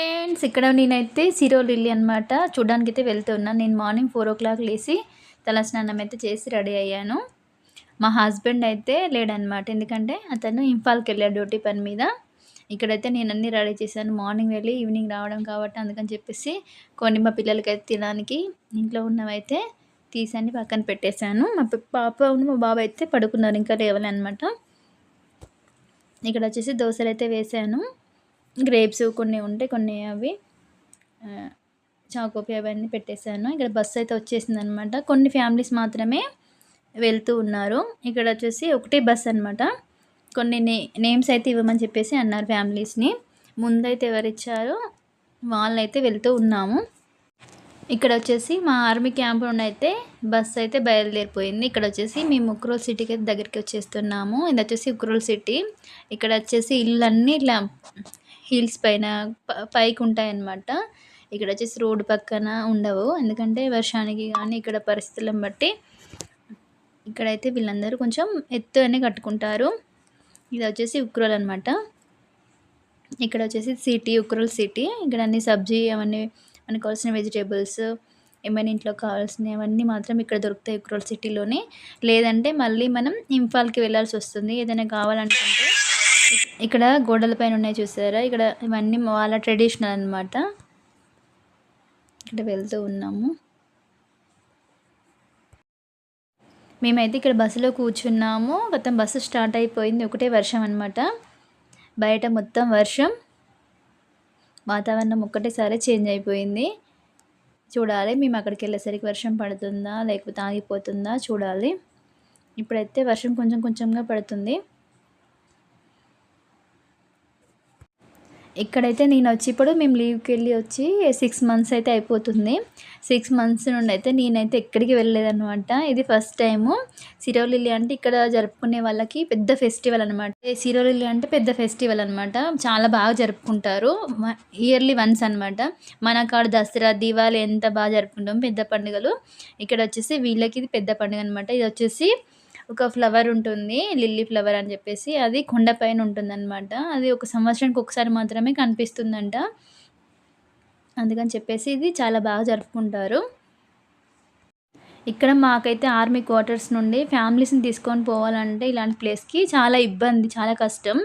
Friends ఇక్కడ నేనైతే Syro lily అనమాట చూడడానికి అయితే వెళ్తున్నా నేను మార్నింగ్ ఫోర్ ఓ క్లాక్ లేచి తలస్నానం అయితే చేసి రెడీ అయ్యాను. మా హస్బెండ్ అయితే లేడనమాట ఎందుకంటే అతను ఇంఫాల్కి వెళ్ళాడు డ్యూటీ పని మీద. ఇక్కడైతే నేను అన్నీ రెడీ చేశాను. మార్నింగ్ వెళ్ళి ఈవినింగ్ రావడం కాబట్టి అందుకని చెప్పేసి కొన్ని మా పిల్లలకైతే తినడానికి ఇంట్లో ఉన్నవైతే తీసని పక్కన పెట్టేశాను. మా పాప మా బాబు అయితే పడుకున్నారు. ఇంకా లేవాలన్నమాట. ఇక్కడ వచ్చేసి దోశలు అయితే వేసాను గ్రేప్స్ కొన్ని ఉంటే కొన్ని అవి చాకోపి అవన్నీ పెట్టేశాను. ఇక్కడ బస్సు అయితే వచ్చేసింది అనమాట కొన్ని ఫ్యామిలీస్ మాత్రమే వెళ్తూ ఉన్నారు. ఇక్కడ వచ్చేసి ఒకటే బస్ అనమాట కొన్ని నే నేమ్స్ అయితే ఇవ్వమని చెప్పేసి అన్నారు ఫ్యామిలీస్ని. ముందైతే ఎవరిచ్చారో వాళ్ళైతే వెళ్తూ ఉన్నాము. ఇక్కడ వచ్చేసి మా ఆర్మీ క్యాంప్ నుండి అయితే బస్ అయితే బయలుదేరిపోయింది. ఇక్కడ వచ్చేసి మేము ఉక్రోల్ సిటీకి అయితే దగ్గరికి వచ్చేస్తున్నాము. ఇది వచ్చేసి ఉక్రోల్ సిటీ. ఇక్కడ వచ్చేసి ఇల్లు అన్నీ ఇట్లా హిల్స్ పైన పైకి ఉంటాయన్నమాట ఇక్కడ వచ్చేసి రోడ్డు పక్కన ఉండవు. ఎందుకంటే వర్షానికి కానీ ఇక్కడ పరిస్థితులను బట్టి ఇక్కడైతే వీళ్ళందరూ కొంచెం ఎత్తు అనే కట్టుకుంటారు. ఇది వచ్చేసి ఉక్రోల్ అనమాట ఇక్కడ వచ్చేసి సిటీ ఉక్రోల్ సిటీ. ఇక్కడ అన్ని సబ్జీ అవన్నీ మనకు కావాల్సిన వెజిటేబుల్స్ ఏమైనా ఇంట్లో కావాల్సినవన్నీ మాత్రం ఇక్కడ దొరుకుతాయి ఉక్రోల్ సిటీలోనే. లేదంటే మళ్ళీ మనం ఇంఫాల్కి వెళ్ళాల్సి వస్తుంది. ఏదైనా కావాలనుకుంటే ఇక్కడ గోడల పైన ఉన్నాయి చూసారా? ఇక్కడ ఇవన్నీ వాళ్ళ ట్రెడిషనల్ అనమాట ఇక్కడ వెళ్తూ ఉన్నాము. మేమైతే ఇక్కడ బస్సులో కూర్చున్నాము. మొత్తం బస్సు స్టార్ట్ అయిపోయింది. ఒకటే వర్షం అనమాట బయట మొత్తం వర్షం. వాతావరణం ఒక్కటేసారి చేంజ్ అయిపోయింది. చూడాలి. మేము అక్కడికి వెళ్ళేసరికి వర్షం పడుతుందా? లేకపోతే ఆగిపోతుందా? చూడాలి. ఇప్పుడైతే వర్షం కొంచెం కొంచెంగా పడుతుంది. ఇక్కడైతే నేను వచ్చి ఇప్పుడు మేము లీవ్కి వెళ్ళి వచ్చి సిక్స్ మంత్స్ అయితే అయిపోతుంది. సిక్స్ మంత్స్ నుండి అయితే నేనైతే ఎక్కడికి వెళ్ళలేదన్నమాట. ఇది ఫస్ట్ టైము. సిరోలిల్లి అంటే ఇక్కడ జరుపుకునే వాళ్ళకి పెద్ద ఫెస్టివల్ అనమాట సిరోలిల్లి అంటే పెద్ద ఫెస్టివల్ అనమాట చాలా బాగా జరుపుకుంటారు. ఇయర్లీ వన్స్ అనమాట మన కాడ దసరా దివాళి ఎంత బాగా జరుపుకుంటాం పెద్ద పండుగలు. ఇక్కడ వచ్చేసి వీళ్ళకి ఇది పెద్ద పండుగ అనమాట ఇది వచ్చేసి ఒక ఫ్లవర్ ఉంటుంది లిల్లీ ఫ్లవర్ అని చెప్పేసి. అది కొండపైన ఉంటుందన్నమాట. అది ఒక సంవత్సరానికి ఒకసారి మాత్రమే కనిపిస్తుందంట. అందుకని చెప్పేసి ఇది చాలా బాగా జరుపుకుంటారు. ఇక్కడ మాకైతే ఆర్మీ క్వార్టర్స్ నుండి ఫ్యామిలీస్ని తీసుకొని పోవాలంటే ఇలాంటి ప్లేస్కి చాలా ఇబ్బంది చాలా కష్టం.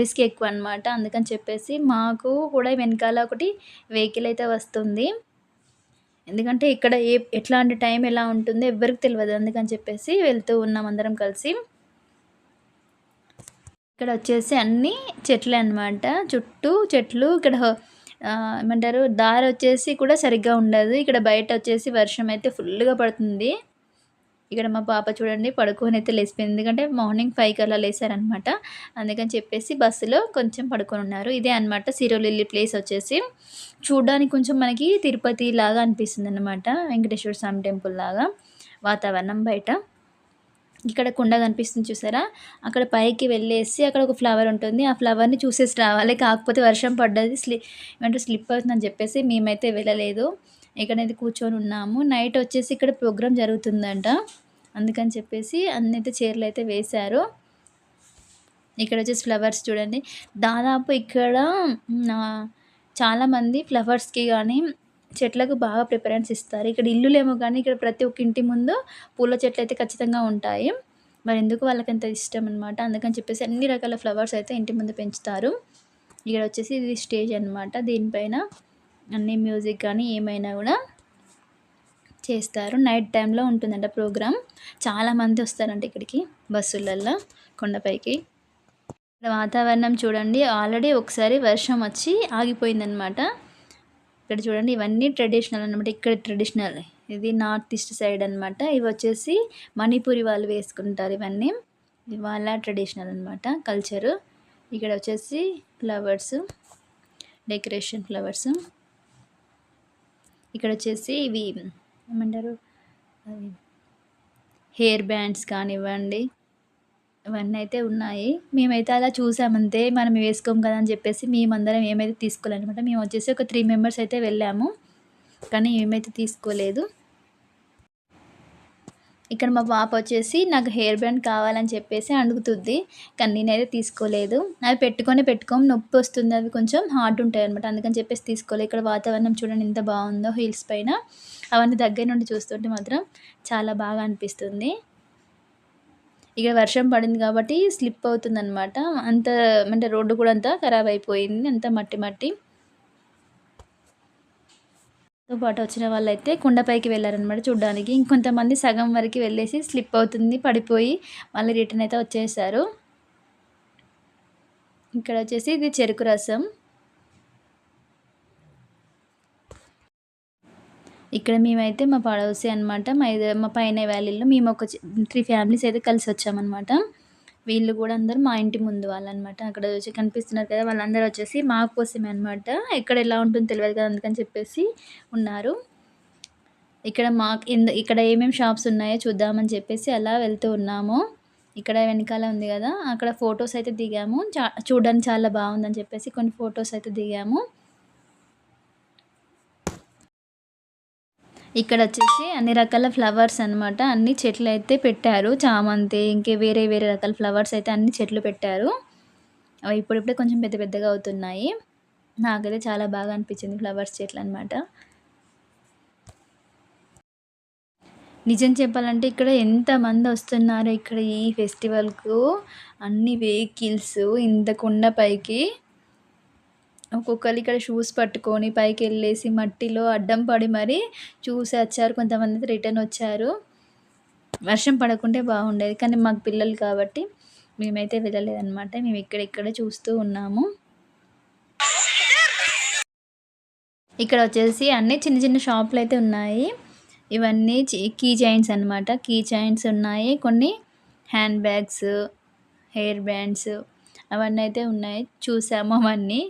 రిస్క్ ఎక్కువ అనమాట అందుకని చెప్పేసి మాకు కూడా వెనకాల ఒకటి వెహికల్ అయితే వస్తుంది. ఎందుకంటే ఇక్కడ ఏ ఎట్లాంటి టైం ఎలా ఉంటుందో ఎవరికి తెలియదు అందుకని చెప్పేసి వెళ్తూ ఉన్నాం అందరం కలిసి. ఇక్కడ వచ్చేసి అన్ని చెట్లే అనమాట చుట్టూ చెట్లు ఇక్కడ ఏమంటారు? దారి వచ్చేసి కూడా సరిగ్గా ఉండదు. ఇక్కడ బయట వచ్చేసి వర్షం అయితే ఫుల్గా పడుతుంది. ఇక్కడ మా పాప చూడండి పడుకొని అయితే లేచిపోయింది. ఎందుకంటే మార్నింగ్ ఫైవ్ అలా లేసారనమాట అందుకని చెప్పేసి బస్సులో కొంచెం పడుకొని ఉన్నారు. ఇదే అనమాట సిరోలిల్లి ప్లేస్ వచ్చేసి. చూడడానికి కొంచెం మనకి తిరుపతి లాగా అనిపిస్తుంది అనమాట వెంకటేశ్వర స్వామి టెంపుల్ లాగా వాతావరణం బయట. ఇక్కడ కుండ కనిపిస్తుంది చూసారా? అక్కడ పైకి వెళ్ళేసి అక్కడ ఒక ఫ్లవర్ ఉంటుంది. ఆ ఫ్లవర్ని చూసేసి రావాలి. కాకపోతే వర్షం పడ్డది. స్లి ఏమంటే స్లిప్ అవుతుందని చెప్పేసి మేమైతే వెళ్ళలేదు. ఇక్కడైతే కూర్చొని ఉన్నాము నైట్ వచ్చేసి ఇక్కడ ప్రోగ్రామ్ జరుగుతుందంట. అందుకని చెప్పేసి అన్నైతే చీరలు అయితే వేశారు. ఇక్కడ వచ్చేసి ఫ్లవర్స్ చూడండి. దాదాపు ఇక్కడ చాలామంది ఫ్లవర్స్కి కానీ చెట్లకు బాగా ప్రిఫరెన్స్ ఇస్తారు. ఇక్కడ ఇల్లులేమో కానీ ఇక్కడ ప్రతి ఒక్క ఇంటి ముందు పూల చెట్లు అయితే ఖచ్చితంగా ఉంటాయి. మరి ఎందుకు వాళ్ళకి అంత ఇష్టం అనమాట అందుకని చెప్పేసి అన్ని రకాల ఫ్లవర్స్ అయితే ఇంటి ముందు పెంచుతారు. ఇక్కడ వచ్చేసి ఇది స్టేజ్ అనమాట దీనిపైన అన్ని మ్యూజిక్ కానీ ఏమైనా కూడా చేస్తారు. నైట్ టైంలో ఉంటుందంట ప్రోగ్రామ్ చాలామంది వస్తారంట ఇక్కడికి బస్సులల్లో కొండపైకి. ఇక్కడ వాతావరణం చూడండి ఆల్రెడీ ఒకసారి వర్షం వచ్చి ఆగిపోయిందనమాట ఇక్కడ చూడండి ఇవన్నీ ట్రెడిషనల్ అనమాట ఇక్కడ ట్రెడిషనల్ ఇది నార్త్ ఈస్ట్ సైడ్ అనమాట ఇవి వచ్చేసి మణిపూరి వాళ్ళు వేసుకుంటారు ఇవన్నీ. వాళ్ళ ట్రెడిషనల్ అనమాట కల్చరు. ఇక్కడ వచ్చేసి ఫ్లవర్స్ డెకరేషన్ ఫ్లవర్స్. ఇక్కడ వచ్చేసి ఇవి ఏమంటారు? అవి హెయిర్ బ్యాండ్స్ కానివ్వండి ఇవన్నీ అయితే ఉన్నాయి. మేమైతే అలా చూసామంతే మనం వేసుకోం కదా అని చెప్పేసి మేమందరం ఏమైతే తీసుకోలేనమాట మేము వచ్చేసి ఒక త్రీ మెంబర్స్ అయితే వెళ్ళాము. కానీ ఏమైతే తీసుకోలేదు. ఇక్కడ మా పాప వచ్చేసి నాకు హెయిర్ బ్యాండ్ కావాలని చెప్పేసి అడుగుతుంది కానీ నేనైతే తీసుకోలేదు. అవి పెట్టుకొని పెట్టుకోం నొప్పి వస్తుంది అవి కొంచెం హార్డ్ ఉంటాయి అనమాట అందుకని చెప్పేసి తీసుకోలేదు ఇక్కడ వాతావరణం చూడండి ఎంత బాగుందో హిల్స్ పైన. అవన్నీ దగ్గర నుండి చూస్తుంటే మాత్రం చాలా బాగా అనిపిస్తుంది. ఇక్కడ వర్షం పడింది కాబట్టి స్లిప్ అవుతుంది అనమాట అంత అంటే రోడ్డు కూడా అంతా ఖరాబ్ అయిపోయింది అంత మట్టి మట్టి. తో పాటు వచ్చిన వాళ్ళైతే కొండపైకి వెళ్ళారనమాట చూడడానికి. ఇంకొంతమంది సగం వరకు వెళ్ళేసి స్లిప్ అవుతుంది పడిపోయి మళ్ళీ రిటర్న్ అయితే వచ్చేసారు. ఇక్కడ వచ్చేసి ఇది చెరుకు రసం. ఇక్కడ మేమైతే మా పడవసి అనమాట మా మా పైన వ్యాలీలో మేము ఒక త్రీ ఫ్యామిలీస్ అయితే కలిసి వచ్చామన్నమాట. వీళ్ళు కూడా అందరూ మా ఇంటి ముందు వాళ్ళనమాట. అక్కడ వచ్చి కనిపిస్తున్నారు కదా వాళ్ళందరూ వచ్చేసి మా కోసమే అనమాట ఎక్కడ ఎలా ఉంటుందో తెలియదు కదా అందుకని చెప్పేసి ఉన్నారు. ఇక్కడ మా ఇక్కడ ఏమేమి షాప్స్ ఉన్నాయో చూద్దామని చెప్పేసి అలా వెళ్తూ ఉన్నాము. ఇక్కడ వెనకాల ఉంది కదా అక్కడ ఫొటోస్ అయితే దిగాము. చా చూడడానికి చాలా బాగుందని చెప్పేసి కొన్ని ఫొటోస్ అయితే దిగాము. ఇక్కడ వచ్చేసి అన్ని రకాల ఫ్లవర్స్ అనమాట అన్ని చెట్లు అయితే పెట్టారు. చామంతి ఇంకే వేరే వేరే రకాల ఫ్లవర్స్ అయితే అన్ని చెట్లు పెట్టారు. అవి ఇప్పుడిప్పుడే కొంచెం పెద్ద పెద్దగా అవుతున్నాయి. నాకైతే చాలా బాగా అనిపించింది ఫ్లవర్స్ చెట్లు అనమాట నిజం చెప్పాలంటే ఇక్కడ ఎంతమంది వస్తున్నారు ఇక్కడ ఈ ఫెస్టివల్కు. అన్ని వెహికల్స్ ఇంత కొండ పైకి. ఒక్కొక్కరు ఇక్కడ షూస్ పట్టుకొని పైకి వెళ్ళేసి మట్టిలో అడ్డం పడి మరీ చూసి వచ్చారు. కొంతమంది రిటర్న్ వచ్చారు. వర్షం పడకుంటే బాగుండేది. కానీ మాకు పిల్లలు కాబట్టి మేమైతే వెళ్ళలేదన్నమాట. మేము ఇక్కడిక్కడ చూస్తూ ఉన్నాము. ఇక్కడ వచ్చేసి అన్ని చిన్న చిన్న షాపులు అయితే ఉన్నాయి. ఇవన్నీ కీ చైన్స్ అనమాట కీ చైన్స్ ఉన్నాయి. కొన్ని హ్యాండ్ బ్యాగ్స్ హెయిర్ బ్యాండ్స్ అవన్నీ అయితే ఉన్నాయి. చూసాము అవన్నీ.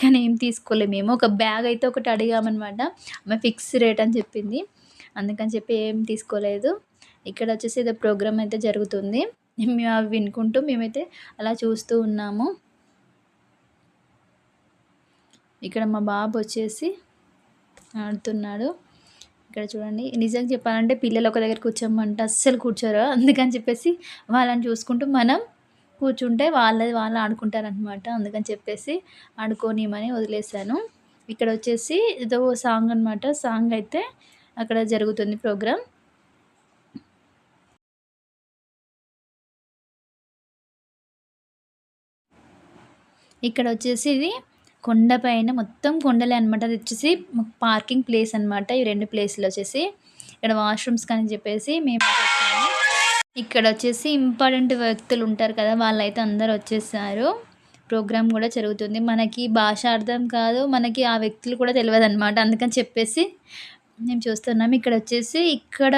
కానీ ఏం తీసుకోలేము. మేము ఒక బ్యాగ్ అయితే ఒకటి అడిగామన్నమాట. ఆమె ఫిక్స్ రేట్ అని చెప్పింది. అందుకని చెప్పి ఏం తీసుకోలేదు. ఇక్కడ వచ్చేసి ఏదో ప్రోగ్రామ్ అయితే జరుగుతుంది. మేము అవి వినుకుంటూ మేమైతే అలా చూస్తూ ఉన్నాము. ఇక్కడ మా బాబు వచ్చేసి ఆడుతున్నాడు. ఇక్కడ చూడండి. నిజంగా చెప్పాలంటే పిల్లలు ఒక దగ్గర కూర్చోమంటే అస్సలు కూర్చోరు. అందుకని చెప్పేసి వాళ్ళని చూసుకుంటూ మనం కూర్చుంటే వాళ్ళది వాళ్ళు ఆడుకుంటారనమాట అందుకని చెప్పేసి ఆడుకోనిమని వదిలేసాను ఇక్కడ వచ్చేసి ఏదో సాంగ్ అనమాట సాంగ్ అయితే అక్కడ జరుగుతుంది ప్రోగ్రామ్ ఇక్కడ వచ్చేసి ఇది కొండపైన మొత్తం కొండలే అనమాట అది వచ్చేసి పార్కింగ్ ప్లేస్ అనమాట ఈ రెండు ప్లేస్లు వచ్చేసి. ఇక్కడ వాష్రూమ్స్ కానీ చెప్పేసి మేము ఇక్కడ వచ్చేసి ఇంపార్టెంట్ వ్యక్తులు ఉంటారు కదా వాళ్ళైతే అందరు వచ్చేసారు. ప్రోగ్రామ్ కూడా జరుగుతుంది. మనకి భాష అర్థం కాదు మనకి ఆ వ్యక్తులు కూడా తెలియదు అనమాట అందుకని చెప్పేసి మేము చూస్తున్నాం. ఇక్కడ వచ్చేసి ఇక్కడ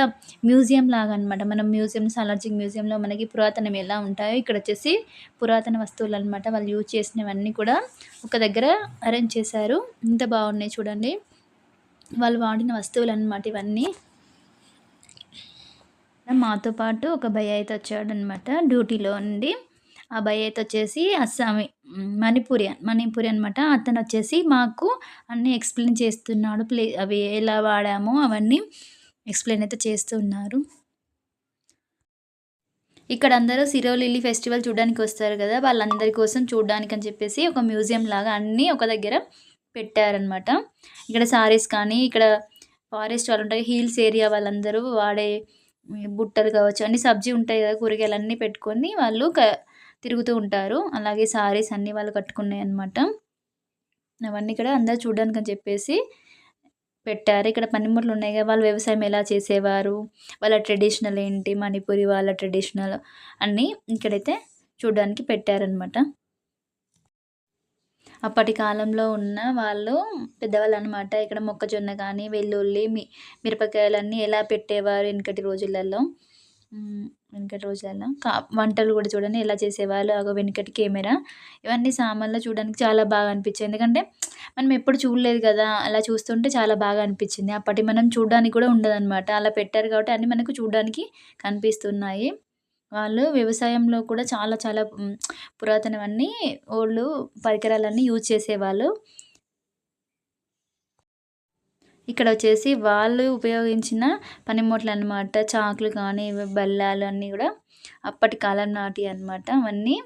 మ్యూజియం లాగా అనమాట మనం మ్యూజియం సాలార్జింగ్ మ్యూజియంలో మనకి పురాతనం ఎలా ఉంటాయో ఇక్కడ వచ్చేసి పురాతన వస్తువులు అనమాట వాళ్ళు యూజ్ చేసినవన్నీ కూడా ఒక దగ్గర అరేంజ్ చేశారు. ఇంత బాగున్నాయి చూడండి. వాళ్ళు వాడిన వస్తువులు అనమాట ఇవన్నీ. మాతో పాటు ఒక భయ అయితే వచ్చాడనమాట డ్యూటీలో ఉండి. ఆ భయ అయితే వచ్చేసి అస్సామి మణిపూరియన్ మణిపూరి అనమాట అతను వచ్చేసి మాకు అన్నీ ఎక్స్ప్లెయిన్ చేస్తున్నాడు ప్లే అవి ఎలా వాడామో అవన్నీ ఎక్స్ప్లెయిన్ అయితే చేస్తున్నారు ఇక్కడ అందరూ సిరోలిల్లీ ఫెస్టివల్ చూడడానికి వస్తారు కదా వాళ్ళందరి కోసం చూడడానికి అని చెప్పేసి ఒక మ్యూజియం లాగా అన్నీ ఒక దగ్గర పెట్టారనమాట ఇక్కడ సారీస్ కానీ ఇక్కడ ఫారెస్ట్ వాళ్ళు ఉంటాయి హిల్స్ ఏరియా వాళ్ళందరూ వాడే బుట్టలు కావచ్చు అన్ని సబ్జీ ఉంటాయి కదా కూరగాయలు అన్నీ పెట్టుకొని వాళ్ళు క తిరుగుతూ ఉంటారు. అలాగే సారీస్ అన్నీ వాళ్ళు కట్టుకున్నాయి అనమాట అవన్నీ ఇక్కడ అందరు చూడడానికి అని చెప్పేసి పెట్టారు. ఇక్కడ పనిముట్లు ఉన్నాయి కదా వాళ్ళు వ్యవసాయం ఎలా చేసేవారు వాళ్ళ ట్రెడిషనల్ ఏంటి మణిపూరి వాళ్ళ ట్రెడిషనల్ అన్నీ ఇక్కడైతే చూడడానికి పెట్టారనమాట అప్పటి కాలంలో ఉన్న వాళ్ళు పెద్దవాళ్ళు అనమాట ఇక్కడ మొక్కజొన్న కానీ వెల్లుల్లి మి మిరపకాయలన్నీ ఎలా పెట్టేవారు వెనకటి రోజులలో? వెనకటి రోజులలో. కా వంటలు కూడా చూడండి ఎలా చేసేవాళ్ళు. అగో వెనకటి కెమెరా. ఇవన్నీ సామాన్లు చూడడానికి చాలా బాగా అనిపించింది ఎందుకంటే మనం ఎప్పుడు చూడలేదు కదా అలా చూస్తుంటే చాలా బాగా అనిపించింది. అప్పటి మనం చూడడానికి కూడా ఉండదన్నమాట. అలా పెట్టారు కాబట్టి అన్నీ మనకు చూడడానికి కనిపిస్తున్నాయి. వాళ్ళు వ్యవసాయంలో కూడా చాలా చాలా పురాతనవన్నీ ఓల్డ్ పరికరాలన్నీ యూజ్ చేసేవాళ్ళు. ఇక్కడ వచ్చేసి వాళ్ళు ఉపయోగించిన పనిముట్లు అనమాట చాకులు కానీ బల్లాలు అన్నీ కూడా అప్పటి కాలం నాటి అనమాట అవన్నీ.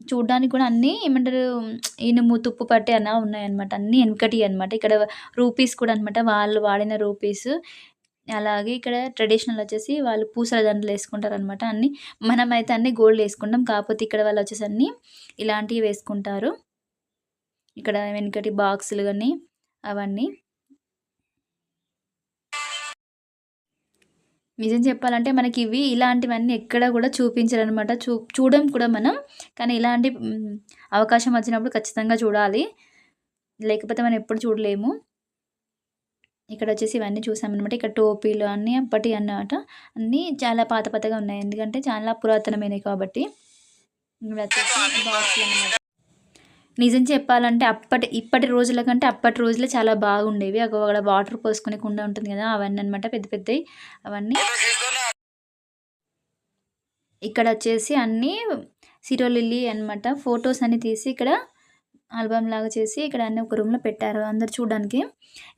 చూడ్డానికి కూడా అన్నీ ఏమంటారు ఇనుము తుప్పు పట్టి అలా ఉన్నాయన్నమాట. అన్నీ వెనకటి అనమాట ఇక్కడ రూపీస్ కూడా అనమాట వాళ్ళు వాడిన రూపీస్. అలాగే ఇక్కడ ట్రెడిషనల్ వచ్చేసి వాళ్ళు పూసల దండలు వేసుకుంటారు అనమాట అన్నీ. మనమైతే అన్నీ గోల్డ్ వేసుకుంటాం. కాకపోతే ఇక్కడ వాళ్ళు వచ్చేసి అన్నీ ఇలాంటివి వేసుకుంటారు. ఇక్కడ వెనుకటి బాక్సులు కానీ అవన్నీ. నిజం చెప్పాలంటే మనకి ఇవి ఇలాంటివన్నీ ఎక్కడ కూడా చూపించారనమాట చూ చూడడం కూడా మనం. కానీ ఇలాంటి అవకాశం వచ్చినప్పుడు ఖచ్చితంగా చూడాలి. లేకపోతే మనం ఎప్పుడు చూడలేము. ఇక్కడ వచ్చేసి ఇవన్నీ చూసామన్నమాట. ఇక్కడ టోపీలు అన్నీ అప్పటి అన్నమాట. అన్నీ చాలా పాత పాతగా ఉన్నాయి. ఎందుకంటే చాలా పురాతనమైనవి కాబట్టి. వచ్చేసి బాక్స్లు అన్నమాట. నిజం చెప్పాలంటే అప్పటి ఇప్పటి రోజుల కంటే అప్పటి రోజులే చాలా బాగుండేవి. అక్కడ వాటర్ పోసుకునే కుండ ఉంటుంది కదా అవన్నీ అనమాట పెద్ద పెద్దవి అవన్నీ ఇక్కడ వచ్చేసి అన్నీ సిరోలిల్లీ అనమాట ఫొటోస్ అన్నీ తీసి ఇక్కడ ఆల్బమ్ లాగా చేసి ఇక్కడ అన్ని ఒక రూమ్లో పెట్టారు అందరు చూడడానికి.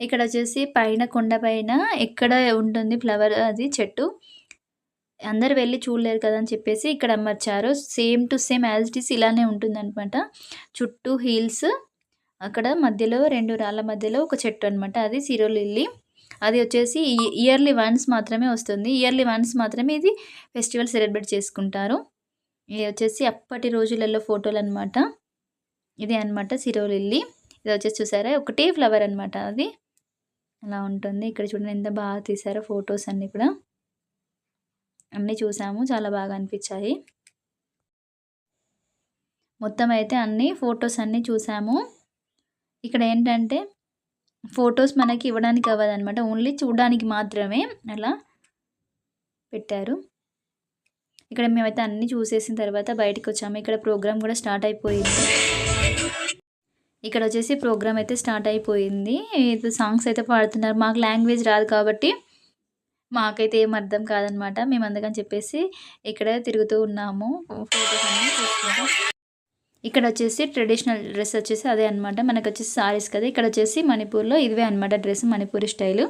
ఇక్కడ వచ్చేసి పైన కొండ పైన ఎక్కడ ఉంటుంది ఫ్లవర్ అది చెట్టు. అందరు వెళ్ళి చూడలేరు కదా అని చెప్పేసి ఇక్కడ అమర్చారు. Same to same as it is ఇలానే ఉంటుందన్నమాట. చుట్టూ హీల్స్ అక్కడ మధ్యలో రెండు రాళ్ళ మధ్యలో ఒక చెట్టు అనమాట అది సిరోలిల్లీ అది వచ్చేసి ఇయర్లీ వన్స్ మాత్రమే వస్తుంది. ఇయర్లీ వన్స్ మాత్రమే ఇది ఫెస్టివల్ సెలబ్రేట్ చేసుకుంటారు. ఇది వచ్చేసి అప్పటి రోజులలో ఫోటోలు అనమాట ఇది అనమాట సిరోలిల్లి ఇది వచ్చేసి చూసారా? ఒకటే ఫ్లవర్ అనమాట అది. అలా ఉంటుంది. ఇక్కడ చూడండి ఎంత బాగా తీసారో ఫొటోస్ అన్నీ కూడా. అన్నీ చూసాము. చాలా బాగా అనిపించాయి. మొత్తం అయితే అన్నీ ఫొటోస్ అన్నీ చూసాము. ఇక్కడ ఏంటంటే ఫొటోస్ మనకి ఇవ్వడానికి అవ్వదనమాట ఓన్లీ చూడడానికి మాత్రమే అలా పెట్టారు. ఇక్కడ మేమైతే అన్నీ చూసేసిన తర్వాత బయటకు వచ్చాము. ఇక్కడ ప్రోగ్రామ్ కూడా స్టార్ట్ అయిపోయింది. ఇక్కడ వచ్చేసి ప్రోగ్రామ్ అయితే స్టార్ట్ అయిపోయింది. సాంగ్స్ అయితే పాడుతున్నారు. మాకు లాంగ్వేజ్ రాదు కాబట్టి మాకైతే ఏం అర్థం కాదనమాట. మేము అందుకని చెప్పేసి ఇక్కడ తిరుగుతూ ఉన్నాము. ఫోటోస్ అన్నీ తీసుకుంటాం ఇక్కడ వచ్చేసి ట్రెడిషనల్ డ్రెస్ వచ్చేసి అదే అనమాట మనకు వచ్చేసి సారీస్ కదా. ఇక్కడ వచ్చేసి మణిపూర్లో ఇవే అనమాట డ్రెస్ మణిపూర్ స్టైలు.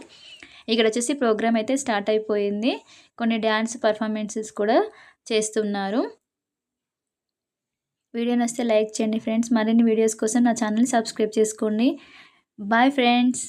ఇక్కడ వచ్చేసి ప్రోగ్రామ్ అయితే స్టార్ట్ అయిపోయింది. కొన్ని డ్యాన్స్ పర్ఫార్మెన్సెస్ కూడా చేస్తున్నారు. వీడియో నచ్చితే లైక్ చేయండి ఫ్రెండ్స్. మరిన్ని వీడియోస్ కోసం నా ఛానల్ని సబ్స్క్రైబ్ చేసుకోండి. Bye friends.